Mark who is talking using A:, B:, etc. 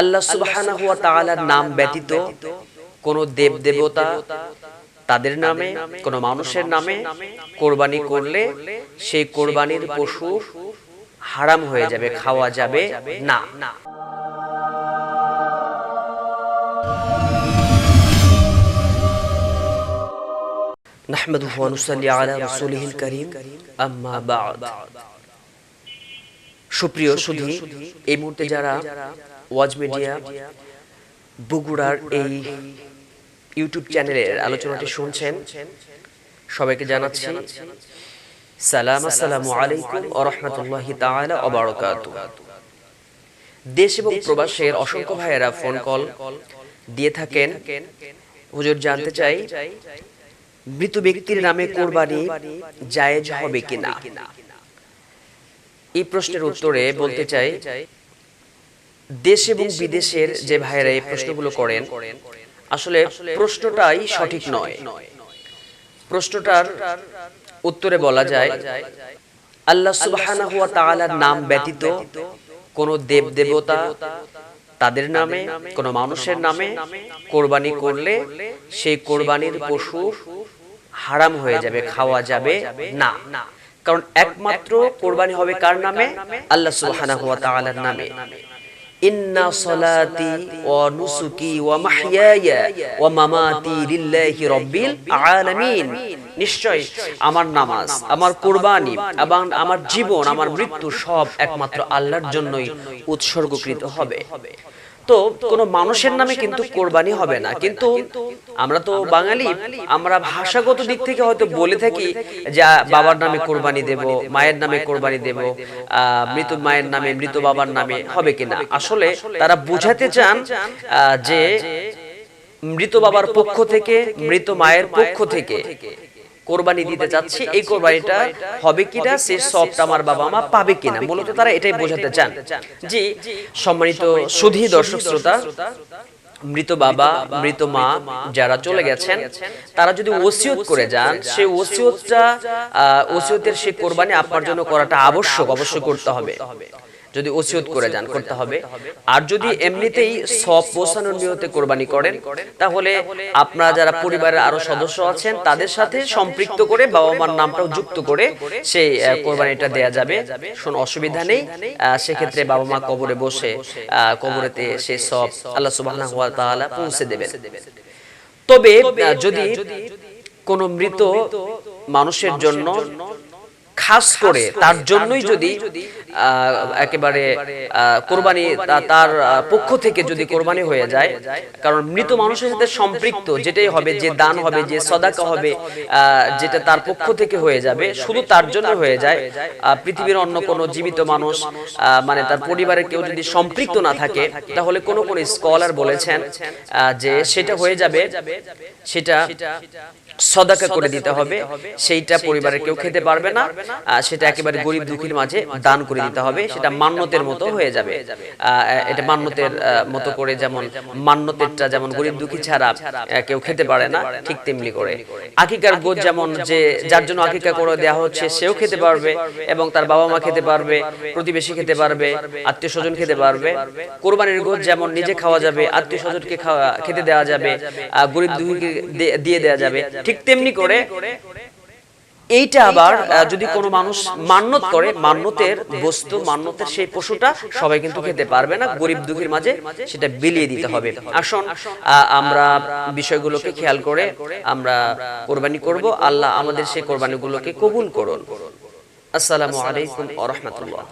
A: আল্লাহ সুবহানাহু ওয়া তাআলার নাম ব্যতীত কোন দেব দেবতা তাদের নামে, কোন মানুষের নামে কোরবানি করলে সেই কোরবানির পশু হারাম হয়ে যাবে, খাওয়া যাবে না। সুপ্রিয় সুধী, এই মুহূর্তে যারা ওয়াজ মিডিয়া বগুড়ার এই ইউটিউব চ্যানেলের আলোচনাটি শুনছেন। সবাইকে জানাচ্ছি সালাম আসসালামু আলাইকুম ওয়া রাহমাতুল্লাহি তাআলা ওয়া বারাকাতুহু দেশ এবং প্রবাসের অসংখ্য ভাইয়েরা ফোন কল দিয়ে থাকেন। হুজুর জানতে চাই মৃত ব্যক্তির নামে কোরবানি জায়েজ হবে কিনা? এই প্রশ্নের উত্তরে বলতে চাই দেশ এবং বিদেশের যে ভাইয়েরা এই প্রশ্নগুলো করেন, আসলে প্রশ্নটাই সঠিক নয়। প্রশ্নটার উত্তরে বলা যায়, আল্লাহ সুবহানাহু ওয়া তাআলার নাম ব্যতীত কোন দেব দেবতা তাদের নামে, কোন মানুষের নামে কোরবানি করলে সেই কোরবানির পশু হারাম হয়ে যাবে, খাওয়া যাবে না। কারণ একমাত্র কোরবানি হবে কার নামে? আল্লাহ সুবহানাহু ওয়া তাআলার নামে। ইন্না সলাতি ওয়া নুসুকি ওয়া মাহইয়ায়া ওয়া মামাতি লিল্লাহি রাব্বিল আলামিন নিশ্চয় আমার নামাজ, আমার কুরবানি এবং আমার জীবন, আমার মৃত্যু সব একমাত্র আল্লাহর জন্যই উৎসর্গকৃত হবে। তো কোনো মানুষের নামে কিন্তু কোরবানি হবে না। কিন্তু আমরা তো বাঙালি, আমরা ভাষাগত দিক থেকে হয়তো বলে থাকি যে বাবার নামে কোরবানি দেব, মায়ের নামে কোরবানি দেব মৃত মায়ের নামে, মৃত বাবার নামে হবে কিনা? আসলে তারা বুঝাতে চান যে মৃত বাবার পক্ষ থেকে, মৃত মায়ের পক্ষ থেকে কোরবানি দিতে চাচ্ছি এই কোরবানিটা হবে কিনা সে সবটা আমার বাবা মা পাবে কিনা মূলত তারা এটাই বোঝাতে চান। জি সম্মানিত সুধী দর্শক শ্রোতা মৃত বাবা মৃত মা যারা চলে গেছেন তারা যদি ওসিয়ত করে যান সেই ওসিয়তটা আহ, ওসিয়তের সেই কোরবানি আপনার জন্য করাটা আবশ্যক অবশ্যই করতে হবে। যদি ওসিয়ত করে যান করতে হবে। আর যদি এমনিতেই সব পৌঁছানোর নিয়তে কোরবানি করেন তাহলে আপনারা যারা পরিবারের আরও সদস্য আছেন তাদের সাথে সম্পৃক্ত করে বাবা মার নামটাও যুক্ত করে সেই কোরবানিটা দেয়া যাবে। শোন অসুবিধা নেই। সেক্ষেত্রে বাবা মা কবরে বসে আহ, কবরেতে সে সব আল্লাহ সুবহানাহু ওয়া তাআলা পৌঁছে দেবেন। তবে যদি কোনো মৃত মানুষের জন্য খাস করে তার জন্যই যদি আহ, একেবারে কোরবানি তার পক্ষ থেকে যদি কোরবানি হয়ে যায় কারণ মৃত মানুষের সাথে সম্পৃক্ত যেটাই হবে যে দান হবে যে সদাকা হবে যেটা তার পক্ষ থেকে হয়ে যাবে শুধু তার জন্য হয়ে যায় পৃথিবীর অন্য কোনো জীবিত মানুষ মানে তার পরিবারের কেউ যদি সম্পৃক্ত না থাকে তাহলে কোন কোন স্কলার বলেছেন যে সেটা হয়ে যাবে সেটা সদাকা করে দিতে হবে সেইটা পরিবারের কেউ খেতে পারবে না সেটা একেবারে গরিব দুঃখীর মাঝে দান করে দিতে হবে সেটা মান্যতের মতো হয়ে যাবে। এটা মান্যতের মতো করে যেমন মান্যতেরটা যেমন গরিব দুঃখী ছাড়া কেউ খেতে পারে না ঠিক তেমনি করে। আকিকার গোদ যেমন যে যার জন্য আকিকা করে দেওয়া হচ্ছে সেও খেতে পারবে এবং তার বাবা মা খেতে পারবে প্রতিবেশী খেতে পারবে আত্মীয় স্বজন খেতে পারবে কোরবানির গোদ যেমন নিজে খাওয়া যাবে আত্মীয় স্বজনকে খেতে দেওয়া যাবে গরিব দুঃখীকে দিয়ে দেওয়া যাবে। ঠিক তেমনি করে এইটা আবার যদি কোনো মানুষ মান্যত করে মান্যতের বস্তু মান্যতের সেই পশুটা সবাই কিন্তু খেতে পারবে না গরিব দুঃখীর মাঝে সেটা বিলিয়ে দিতে হবে। আসুন আহ, আমরা বিষয়গুলোকে খেয়াল করে আমরা কোরবানি করব। আল্লাহ আমাদের সেই কোরবানিগুলোকে কবুল করুন। আসসালামু আলাইকুম আহমতুল্লাহ রাহমাতুল্লাহ।